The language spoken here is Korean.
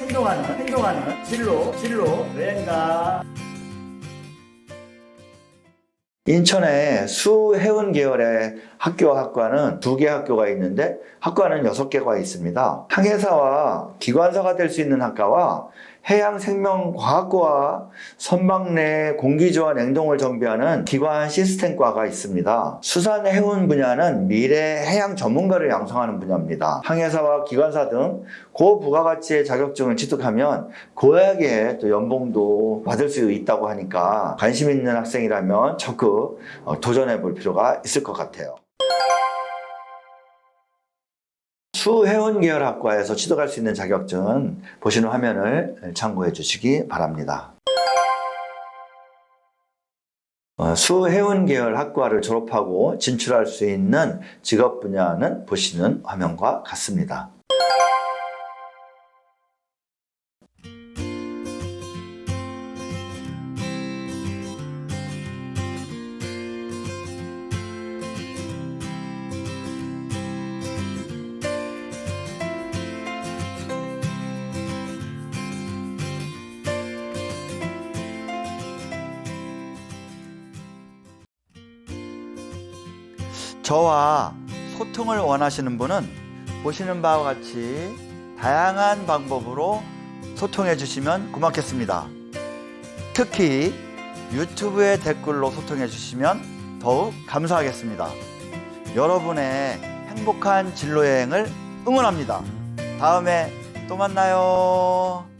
행동하는 행동하는 진로 진로. 여행가 인천에 수해운 계열의 학교 학과는 두 개 학교가 있는데 학과는 여섯 개가 있습니다. 항해사와 기관사가 될 수 있는 학과와 해양 생명과학과와 선박 내 공기조와 냉동을 정비하는 기관 시스템과가 있습니다. 수산 해운 분야는 미래 해양 전문가를 양성하는 분야입니다. 항해사와 기관사 등 고부가가치의 자격증을 취득하면 고액의 또 연봉도 받을 수 있다고 하니까 관심 있는 학생이라면 적극 어, 도전해 볼 필요가 있을 것 같아요. 수해운 계열 학과에서 취득할 수 있는 자격증은 보시는 화면을 참고해 주시기 바랍니다. 어, 수해운 계열 학과를 졸업하고 진출할 수 있는 직업 분야는 보시는 화면과 같습니다. 저와 소통을 원하시는 분은 보시는 바와 같이 다양한 방법으로 소통해 주시면 고맙겠습니다. 특히 유튜브에 댓글로 소통해 주시면 더욱 감사하겠습니다. 여러분의 행복한 진로 여행을 응원합니다. 다음에 또 만나요.